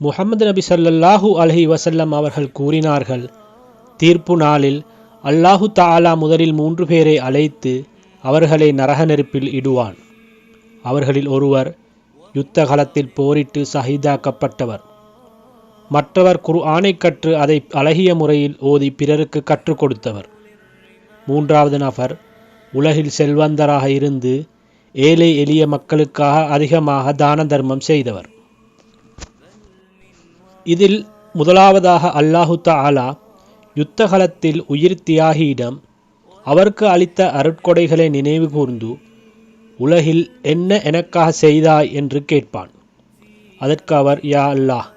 முகமது நபி சல்லல்லாஹூ அலஹி வசல்லம் அவர்கள் கூறினார்கள் தீர்ப்பு நாளில் அல்லாஹு தாலா முதலில் மூன்று பேரை அழைத்து அவர்களை நரக நெருப்பில் இடுவான். அவர்களில் ஒருவர் யுத்த காலத்தில் போரிட்டு சஹிதாக்கப்பட்டவர் மற்றவர் குர்ஆனை கற்று அதை அழகிய முறையில் ஓதி பிறருக்கு கற்றுக் கொடுத்தவர். மூன்றாவது நபர் உலகில் செல்வந்தராக இருந்து ஏழை எளிய மக்களுக்காக அதிகமாக தான தர்மம் செய்தவர். இதில் முதலாவதாக அல்லாஹு தாலா யுத்தகலத்தில் உயிர் தியாகியிடம் அவருக்கு அளித்த அருட்கொடைகளை நினைவு கூர்ந்து உலகில் என்ன எனக்காக செய்தாய் என்று கேட்பான். அதற்கு அவர் யா அல்லாஹ்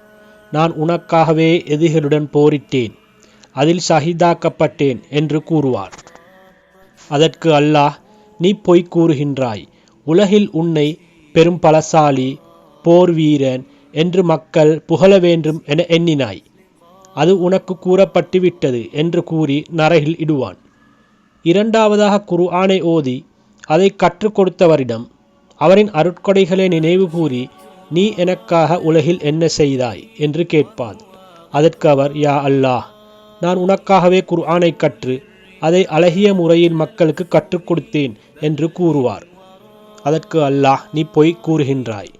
நான் உனக்காகவே எதிரிகளுடன் போரிட்டேன் அதில் ஷஹீதாக்கப்பட்டேன் என்று கூறுவார். அதற்கு அல்லாஹ் நீ பொய் கூறுகின்றாய் உலகில் உன்னை பெரும் பலசாலி போர் வீரன் என்று மக்கள் புகழ வேண்டும் என எண்ணினாய். அது உனக்கு கூறப்பட்டு விட்டது என்று கூறி நரகில் இடுவான். இரண்டாவதாக குர்ஆனை ஓதி அதை கற்றுக் கொடுத்தவரிடம் அவரின் அருட்கொடைகளை நினைவு கூறி நீ எனக்காக உலகில் என்ன செய்தாய்? என்று கேட்பான். அதற்கு அவர் யா அல்லாஹ் நான் உனக்காகவே குர்ஆனை கற்று அதை அழகிய முறையில் மக்களுக்கு கற்றுக் கொடுத்தேன் என்று கூறுவார். அதற்கு அல்லாஹ் நீ பொய் கூறுகின்றாய்.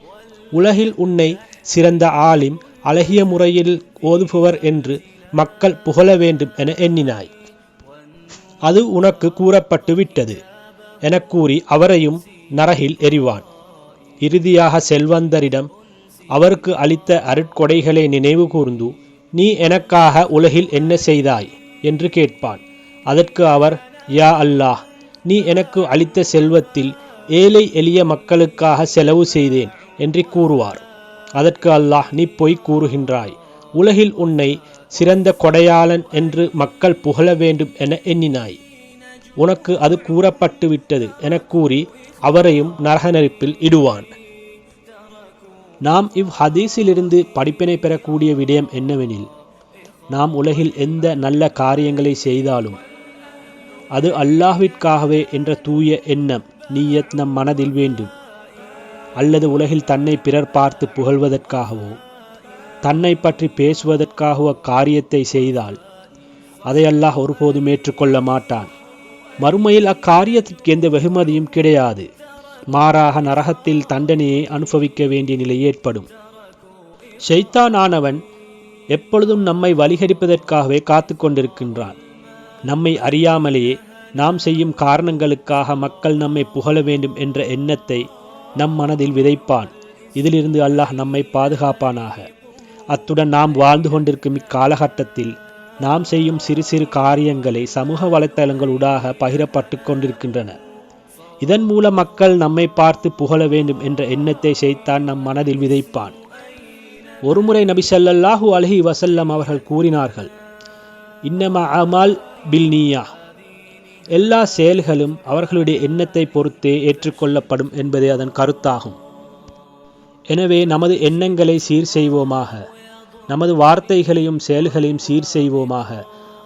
உலகில் உன்னை சிறந்த ஆலிம் அழகிய முறையில் ஓதுபவர் என்று மக்கள் புகழ வேண்டும் என எண்ணினாய். அது உனக்கு கூறப்பட்டு விட்டது என கூறி அவரையும் நரகில் எறிவான். இறுதியாக செல்வந்தரிடம் அவருக்கு அளித்த அருட்கொடைகளை நினைவு கூர்ந்து நீ எனக்காக உலகில் என்ன செய்தாய்? என்று கேட்பான். அதற்கு அவர் யா அல்லாஹ் நீ எனக்கு அளித்த செல்வத்தில் ஏழை எளிய மக்களுக்காக செலவு செய்தேன் என்று கூறுவார். அதற்கு அல்லாஹ் நீ பொய் கூறுகின்றாய். உலகில் உன்னை சிறந்த கொடையாளன் என்று மக்கள் புகழ வேண்டும் என எண்ணினாய். உனக்கு அது கூறப்பட்டு விட்டது எனக் கூறி அவரையும் நரக நெருப்பில் இடுவான். நாம் இவ் ஹதீஸிலிருந்து படிப்பினை பெறக்கூடிய விடயம் என்னவெனில் நாம் உலகில் எந்த நல்ல காரியங்களை செய்தாலும் அது அல்லாஹ்விற்காகவே என்ற தூய எண்ணம் நீயத் நம் மனதில் வேண்டும். அல்லது உலகில் தன்னை பிறர் பார்த்து புகழ்வதற்காகவோ தன்னை பற்றி பேசுவதற்காகவோ காரியத்தை செய்தால் அதை அல்லாஹ் ஒருபோதும் ஏற்றுக்கொள்ள மாட்டான். மறுமையில் அக்காரியத்திற்கு எந்த வெகுமதியும் கிடையாது. மாறாக நரகத்தில் தண்டனையை அனுபவிக்க வேண்டிய நிலை ஏற்படும். ஷைத்தானானவன் எப்பொழுதும் நம்மை வழிகரிப்பதற்காகவே காத்து கொண்டிருக்கின்றான். நம்மை அறியாமலேயே நாம் செய்யும் காரணங்களுக்காக மக்கள் நம்மை புகழ வேண்டும் என்ற எண்ணத்தை நம் மனதில் விதைப்பான். இதிலிருந்து அல்லாஹ் நம்மை பாதுகாப்பானாக. அத்துடன் நாம் வாழ்ந்து கொண்டிருக்கும் இக்காலகட்டத்தில் நாம் செய்யும் சிறு சிறு காரியங்களை சமூக வலைத்தளங்களூடாக பகிரப்பட்டு கொண்டிருக்கின்றன. இதன் மூலம் மக்கள் நம்மை பார்த்து புகழ வேண்டும் என்ற எண்ணத்தை செய்தான் நம் மனதில் விதைப்பான். ஒருமுறை நபி ஸல்லல்லாஹு அலஹி வசல்லம் அவர்கள் கூறினார்கள் இன்னமா அமால் பில் நீயா. எல்லா செயல்களும் அவர்களுடைய எண்ணத்தை பொறுத்தே ஏற்றுக்கொள்ளப்படும் என்பதே அதன் கருத்தாகும். எனவே நமது எண்ணங்களை சீர் செய்வோமாக நமது வார்த்தைகளையும் செயல்களையும் சீர் செய்வோமாக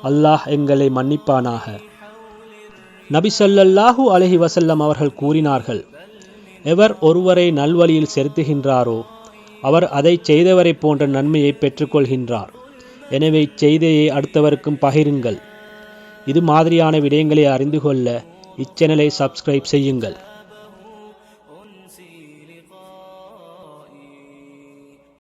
அல்லாஹ் எங்களை மன்னிப்பானாக. நபி சொல்லல்லாஹு அலஹி வசல்லம் அவர்கள் கூறினார்கள் எவர் ஒருவரை நல்வழியில் செலுத்துகின்றாரோ அவர் அதை செய்தவரை போன்ற நன்மையை பெற்றுக்கொள்கின்றார். எனவே செய்தியை அடுத்தவருக்கும் பகிருங்கள். இது மாதிரியான விடயங்களை அறிந்து கொள்ள இச்சேனலை சப்ஸ்கிரைப் செய்யுங்கள்.